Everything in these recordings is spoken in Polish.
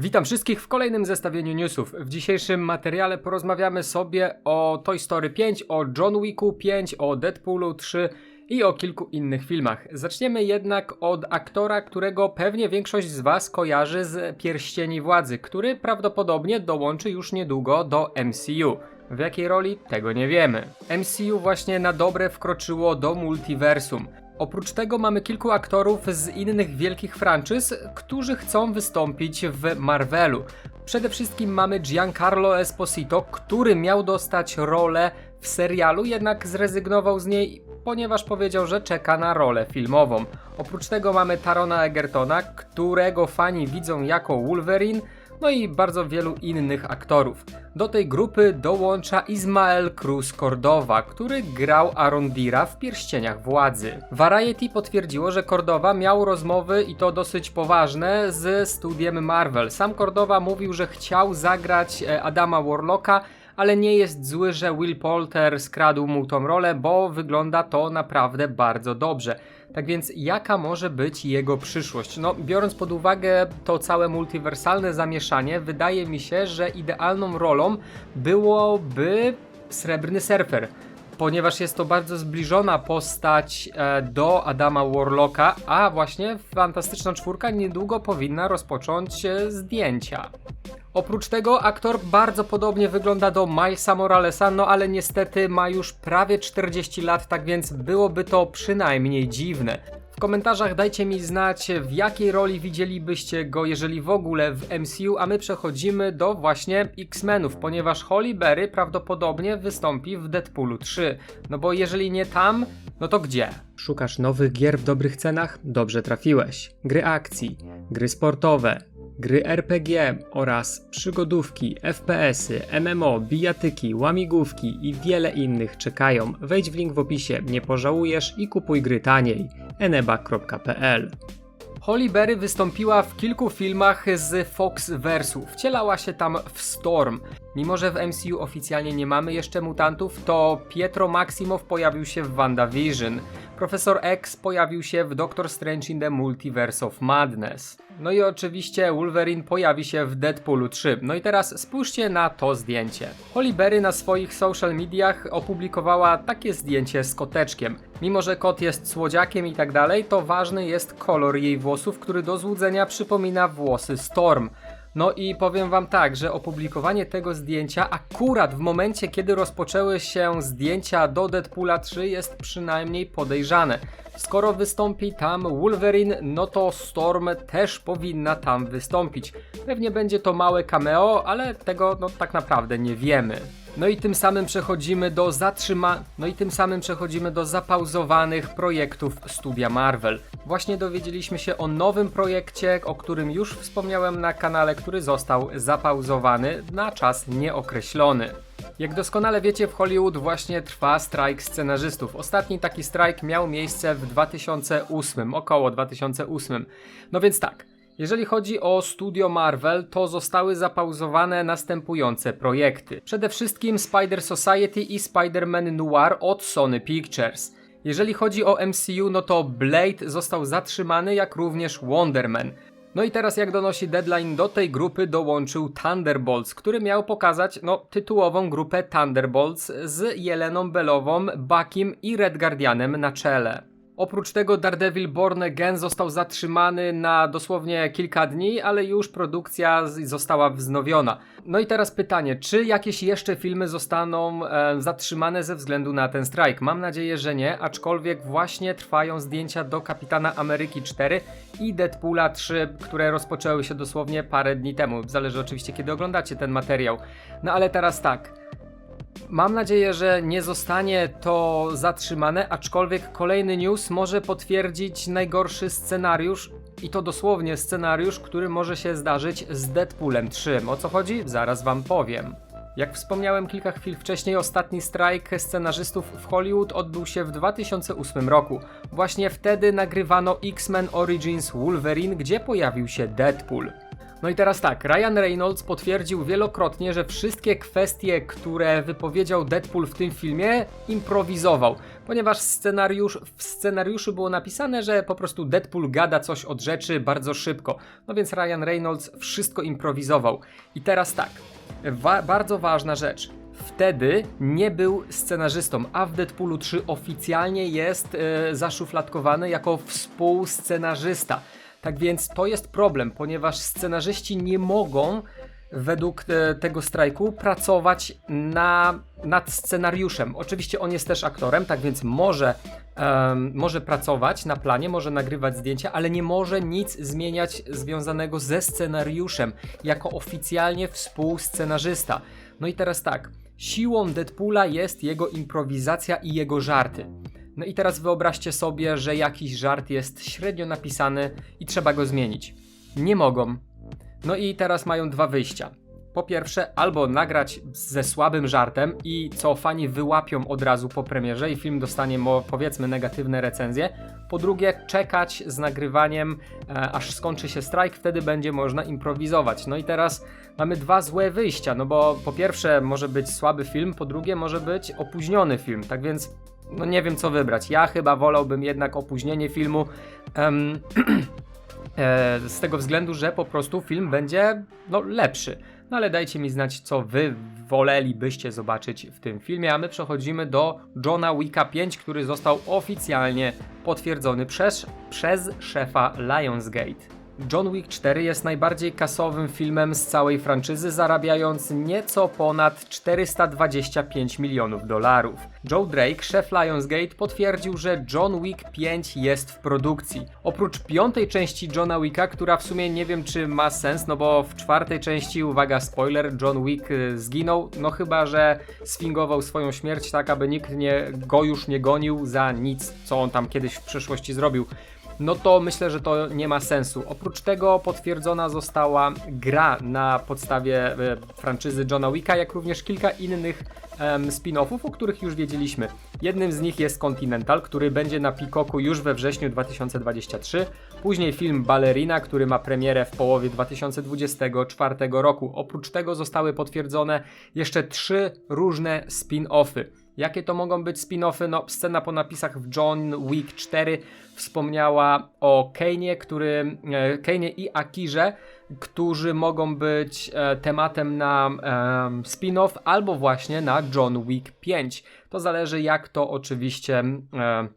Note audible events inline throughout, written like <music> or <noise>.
Witam wszystkich w kolejnym zestawieniu newsów. W dzisiejszym materiale porozmawiamy sobie o Toy Story 5, o John Wicku 5, o Deadpoolu 3 i o kilku innych filmach. Zaczniemy jednak od aktora, którego pewnie większość z Was kojarzy z Pierścieni Władzy, który prawdopodobnie dołączy już niedługo do MCU. W jakiej roli? Tego nie wiemy. MCU właśnie na dobre wkroczyło do multiversum. Oprócz tego mamy kilku aktorów z innych wielkich franczyz, którzy chcą wystąpić w Marvelu. Przede wszystkim mamy Giancarlo Esposito, który miał dostać rolę w serialu, jednak zrezygnował z niej, ponieważ powiedział, że czeka na rolę filmową. Oprócz tego mamy Tarona Egertona, którego fani widzą jako Wolverine, no i bardzo wielu innych aktorów. Do tej grupy dołącza Ismael Cruz Cordowa, który grał Arondira w Pierścieniach Władzy. Variety potwierdziło, że Cordowa miał rozmowy i to dosyć poważne z studiem Marvel. Sam Cordowa mówił, że chciał zagrać e, Adama Warlocka, ale nie jest zły, że Will Poulter skradł mu tą rolę, bo wygląda to naprawdę bardzo dobrze. Tak więc jaka może być jego przyszłość? No, biorąc pod uwagę to całe multiwersalne zamieszanie, wydaje mi się, że idealną rolą byłoby Srebrny Surfer. Ponieważ jest to bardzo zbliżona postać e, do Adama Warlocka, a właśnie Fantastyczna Czwórka niedługo powinna rozpocząć e, zdjęcia. Oprócz tego aktor bardzo podobnie wygląda do Milesa Moralesa, no ale niestety ma już prawie 40 lat, tak więc byłoby to przynajmniej dziwne. W komentarzach dajcie mi znać, w jakiej roli widzielibyście go, jeżeli w ogóle w MCU, a my przechodzimy do właśnie X-Menów, ponieważ Holly Berry prawdopodobnie wystąpi w Deadpoolu 3. No bo jeżeli nie tam, no to gdzie? Szukasz nowych gier w dobrych cenach? Dobrze trafiłeś. Gry akcji, gry sportowe, gry RPG oraz przygodówki, FPS-y, MMO, bijatyki, łamigłówki i wiele innych czekają. Wejdź w link w opisie, nie pożałujesz i kupuj gry taniej. eneba.pl Holly Berry wystąpiła w kilku filmach z Foxversu. Wcielała się tam w Storm. Mimo, że w MCU oficjalnie nie mamy jeszcze mutantów, to Pietro Maximow pojawił się w WandaVision. Profesor X pojawił się w Doctor Strange in the Multiverse of Madness. No i oczywiście Wolverine pojawi się w Deadpoolu 3. No i teraz spójrzcie na to zdjęcie. Holly Berry na swoich social mediach opublikowała takie zdjęcie z koteczkiem. Mimo, że kot jest słodziakiem i tak dalej, to ważny jest kolor jej włosów, który do złudzenia przypomina włosy Storm. No i powiem wam tak, że opublikowanie tego zdjęcia akurat w momencie, kiedy rozpoczęły się zdjęcia do Deadpoola 3 jest przynajmniej podejrzane. Skoro wystąpi tam Wolverine, no to Storm też powinna tam wystąpić. Pewnie będzie to małe cameo, ale tego no tak naprawdę nie wiemy. No i tym samym przechodzimy do zatrzyma... No i tym samym przechodzimy do zapauzowanych projektów studia Marvel. Właśnie dowiedzieliśmy się o nowym projekcie, o którym już wspomniałem na kanale, który został zapauzowany na czas nieokreślony. Jak doskonale wiecie, w Hollywood właśnie trwa strajk scenarzystów. Ostatni taki strajk miał miejsce w 2008, około 2008. No więc tak, jeżeli chodzi o studio Marvel, to zostały zapauzowane następujące projekty. Przede wszystkim Spider Society i Spider-Man Noir od Sony Pictures. Jeżeli chodzi o MCU, no to Blade został zatrzymany, jak również Wonder Man. No i teraz jak donosi Deadline, do tej grupy dołączył Thunderbolts, który miał pokazać no, tytułową grupę Thunderbolts z Jeleną Belową, Buckiem i Red Guardianem na czele. Oprócz tego Daredevil Born Again został zatrzymany na dosłownie kilka dni, ale już produkcja została wznowiona. No i teraz pytanie, czy jakieś jeszcze filmy zostaną e, zatrzymane ze względu na ten strajk? Mam nadzieję, że nie, aczkolwiek właśnie trwają zdjęcia do Kapitana Ameryki 4 i Deadpoola 3, które rozpoczęły się dosłownie parę dni temu. Zależy oczywiście kiedy oglądacie ten materiał. No ale teraz tak. Mam nadzieję, że nie zostanie to zatrzymane, aczkolwiek kolejny news może potwierdzić najgorszy scenariusz i to dosłownie scenariusz, który może się zdarzyć z Deadpoolem 3. O co chodzi? Zaraz wam powiem. Jak wspomniałem kilka chwil wcześniej, ostatni strajk scenarzystów w Hollywood odbył się w 2008 roku. Właśnie wtedy nagrywano X-Men Origins Wolverine, gdzie pojawił się Deadpool. No i teraz tak, Ryan Reynolds potwierdził wielokrotnie, że wszystkie kwestie, które wypowiedział Deadpool w tym filmie, improwizował, ponieważ scenariusz, w scenariuszu było napisane, że po prostu Deadpool gada coś od rzeczy bardzo szybko. No więc Ryan Reynolds wszystko improwizował. I teraz tak, wa- bardzo ważna rzecz. Wtedy nie był scenarzystą, a w Deadpoolu 3 oficjalnie jest e, zaszufladkowany jako współscenarzysta. Tak więc to jest problem, ponieważ scenarzyści nie mogą według e, tego strajku pracować na, nad scenariuszem. Oczywiście on jest też aktorem, tak więc może, em, może pracować na planie, może nagrywać zdjęcia, ale nie może nic zmieniać związanego ze scenariuszem jako oficjalnie współscenarzysta. No i teraz tak, siłą Deadpoola jest jego improwizacja i jego żarty. No i teraz wyobraźcie sobie, że jakiś żart jest średnio napisany i trzeba go zmienić. Nie mogą. No i teraz mają dwa wyjścia. Po pierwsze, albo nagrać ze słabym żartem i co fani wyłapią od razu po premierze i film dostanie powiedzmy negatywne recenzje. Po drugie, czekać z nagrywaniem e, aż skończy się strajk, wtedy będzie można improwizować. No i teraz mamy dwa złe wyjścia, no bo po pierwsze może być słaby film, po drugie może być opóźniony film. Tak więc no nie wiem co wybrać. Ja chyba wolałbym jednak opóźnienie filmu. <clears throat> E, z tego względu, że po prostu film będzie no, lepszy. No ale dajcie mi znać, co wy wolelibyście zobaczyć w tym filmie, a my przechodzimy do Johna Wicka 5, który został oficjalnie potwierdzony przez, przez szefa Lionsgate. John Wick 4 jest najbardziej kasowym filmem z całej franczyzy, zarabiając nieco ponad 425 milionów dolarów. Joe Drake, szef Lionsgate, potwierdził, że John Wick 5 jest w produkcji. Oprócz piątej części Johna Wicka, która w sumie nie wiem czy ma sens, no bo w czwartej części, uwaga spoiler, John Wick y, zginął, no chyba, że sfingował swoją śmierć tak, aby nikt nie, go już nie gonił za nic, co on tam kiedyś w przeszłości zrobił no to myślę, że to nie ma sensu. Oprócz tego potwierdzona została gra na podstawie e, franczyzy Johna Wicka, jak również kilka innych spin-offów, o których już wiedzieliśmy. Jednym z nich jest Continental, który będzie na Peacocku już we wrześniu 2023. Później film Ballerina, który ma premierę w połowie 2024 roku. Oprócz tego zostały potwierdzone jeszcze trzy różne spin-offy. Jakie to mogą być spin-offy? No, scena po napisach w John Wick 4 wspomniała o Kane'ie, który, e, Kane'ie i Akirze, którzy mogą być e, tematem na em, spin-off albo właśnie na John Wick 5. To zależy jak to oczywiście e,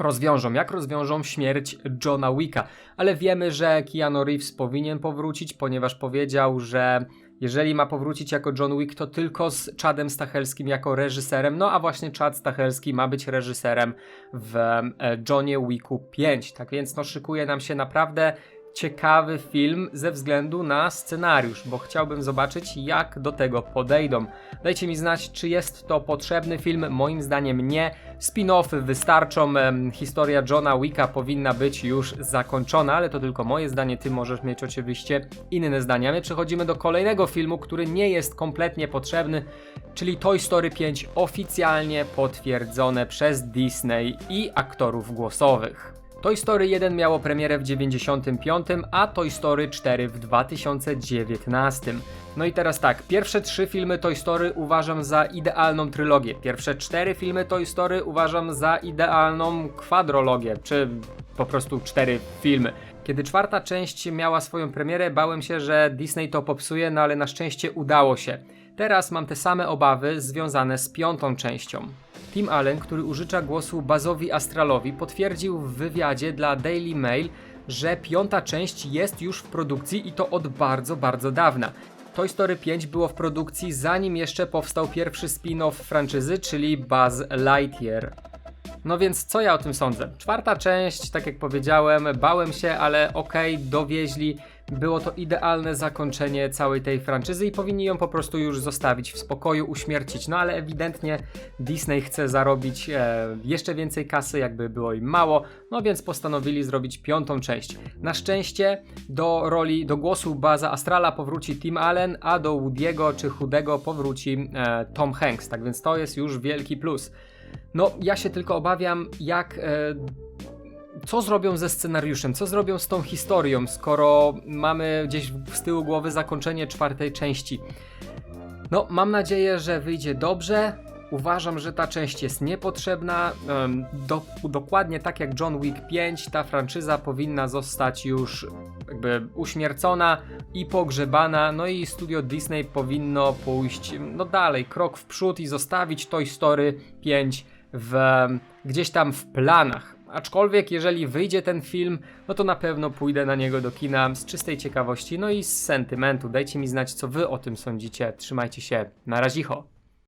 rozwiążą, jak rozwiążą śmierć Johna Wicka. Ale wiemy, że Keanu Reeves powinien powrócić, ponieważ powiedział, że jeżeli ma powrócić jako John Wick, to tylko z Chadem Stachelskim jako reżyserem. No a właśnie Chad Stachelski ma być reżyserem w e, Johnie Wicku 5. Tak więc no szykuje nam się naprawdę ciekawy film ze względu na scenariusz, bo chciałbym zobaczyć, jak do tego podejdą. Dajcie mi znać, czy jest to potrzebny film. Moim zdaniem nie. Spin-offy wystarczą. Historia Johna Wicka powinna być już zakończona, ale to tylko moje zdanie. Ty możesz mieć oczywiście inne zdania. My przechodzimy do kolejnego filmu, który nie jest kompletnie potrzebny, czyli Toy Story 5 oficjalnie potwierdzone przez Disney i aktorów głosowych. Toy Story 1 miało premierę w 95, a Toy Story 4 w 2019. No i teraz tak, pierwsze trzy filmy Toy Story uważam za idealną trylogię. Pierwsze cztery filmy Toy Story uważam za idealną kwadrologię, czy po prostu cztery filmy. Kiedy czwarta część miała swoją premierę, bałem się, że Disney to popsuje, no ale na szczęście udało się. Teraz mam te same obawy związane z piątą częścią. Tim Allen, który użycza głosu Bazowi Astralowi, potwierdził w wywiadzie dla Daily Mail, że piąta część jest już w produkcji i to od bardzo, bardzo dawna. Toy Story 5 było w produkcji zanim jeszcze powstał pierwszy spin-off franczyzy, czyli Buzz Lightyear. No więc co ja o tym sądzę? Czwarta część, tak jak powiedziałem, bałem się, ale okej, dowieźli. Było to idealne zakończenie całej tej franczyzy i powinni ją po prostu już zostawić w spokoju, uśmiercić. No ale ewidentnie Disney chce zarobić e, jeszcze więcej kasy, jakby było im mało, no więc postanowili zrobić piątą część. Na szczęście do roli, do głosu Baza Astrala powróci Tim Allen, a do Woody'ego czy Chudego powróci e, Tom Hanks, tak więc to jest już wielki plus. No, ja się tylko obawiam, jak e, co zrobią ze scenariuszem, co zrobią z tą historią, skoro mamy gdzieś z tyłu głowy zakończenie czwartej części. No, mam nadzieję, że wyjdzie dobrze. Uważam, że ta część jest niepotrzebna. Do, dokładnie tak jak John Wick 5, ta franczyza powinna zostać już jakby uśmiercona i pogrzebana. No i studio Disney powinno pójść no dalej, krok w przód i zostawić Toy Story 5 w, gdzieś tam w planach. Aczkolwiek, jeżeli wyjdzie ten film, no to na pewno pójdę na niego do kina z czystej ciekawości, no i z sentymentu. Dajcie mi znać, co wy o tym sądzicie. Trzymajcie się. Na razicho.